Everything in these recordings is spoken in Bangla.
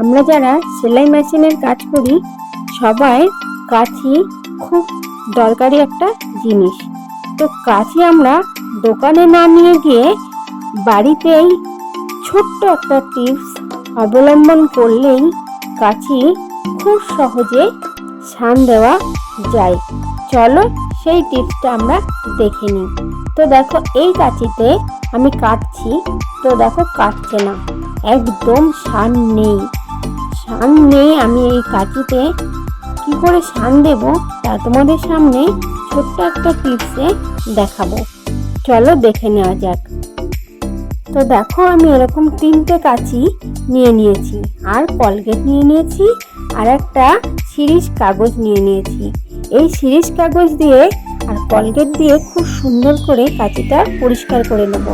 আমরা যারা সেলাই মেশিনের কাজ করি, সবাই কাঁচি খুব দরকারি একটা জিনিস। তো কাঁচি আমরা দোকানে না নিয়ে গিয়ে বাড়িতেই ছোট্ট একটা টিপস অবলম্বন করলেই কাঁচি খুব সহজে সান দেওয়া যায়। চলো সেই টিপসটা আমরা দেখে নিই। তো দেখো এই কাঁচিতে আমি কাটছি তো দেখো কাটছে না। একদম সান নেই সান নেই আমি এই কাঁচিতে কি করে সান দেব তা তোমাদের সামনে ছোট্ট একটা টিপসে দেখাবো। চলো দেখে নেওয়া যাক। তো দেখো, আমি এরকম তিনটে কাঁচি নিয়ে নিয়েছি। আর কলগেট নিয়ে নিয়েছি, আর একটা সিরিজ কাগজ নিয়ে নিয়েছি। এই সিরিজ কাগজ দিয়ে আর কলগেট দিয়ে খুব সুন্দর করে কাঁচিটা পরিষ্কার করে নেব।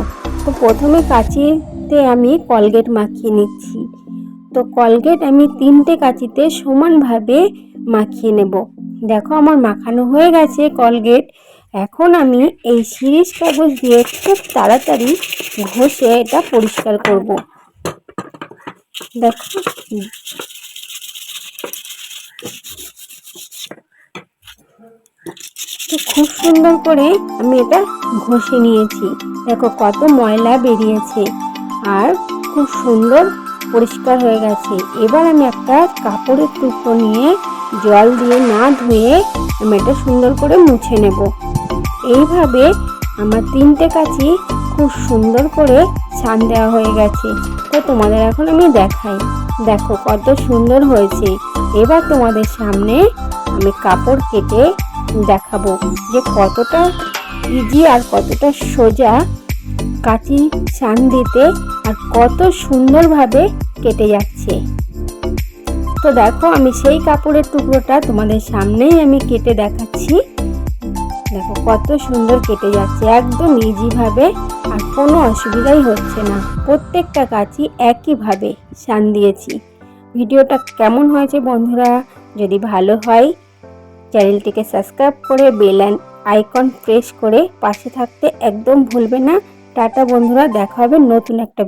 তো প্রথমে কাঁচিতে আমি কলগেট মাখিয়ে নিচ্ছি। তো কলগেট আমি তিনটে কাঁচিতে সমানভাবে মাখিয়ে নেব। দেখো আমার মাখানো হয়ে গেছে কলগেট। এখন আমি এই সিরিজ কাগজ দিয়ে খুব তাড়াতাড়ি ঘষে এটা পরিষ্কার করব। দেখো। তো খুব সুন্দর করে আমি এটা ঘষে নিয়েছি। দেখো কত ময়লা বেরিয়েছে। আর খুব সুন্দর পরিষ্কার হয়ে গেছে। এবার আমি একটা কাপড়ের টুকরো নিয়ে জল দিয়ে না ধুয়ে আমি এটা সুন্দর করে মুছে নেব। এইভাবে আমার তিনটে কাছি খুব সুন্দর করে ছান দেওয়া হয়ে গেছে। তো তোমাদের এখন আমি দেখাই। দেখো কত সুন্দর হয়েছে। এবার তোমাদের সামনে আমি কাপড় কেটে দেখাবো যে কতটা ইজি আর কতটা সোজা কাঁচি ছান দিতে আর কত সুন্দরভাবে কেটে যাচ্ছে। তো দেখো, আমি সেই কাপড়ের টুকরোটা তোমাদের সামনেই আমি কেটে দেখাচ্ছি। দেখো, কত সুন্দর কেটে যাচ্ছে, একদম ইজিভাবে আর কোনো অসুবিধাই হচ্ছে না। প্রত্যেকটা কাঁচি একইভাবে সান দিয়েছি। ভিডিওটা কেমন হয়েছে বন্ধুরা, যদি ভালো হয়, চ্যানেলটিকে সাবস্ক্রাইব করে, বেল আইকন প্রেস করে পাশে থাকতে একদম ভুলবে না। টাটা বন্ধুরা, দেখা হবে নতুন একটা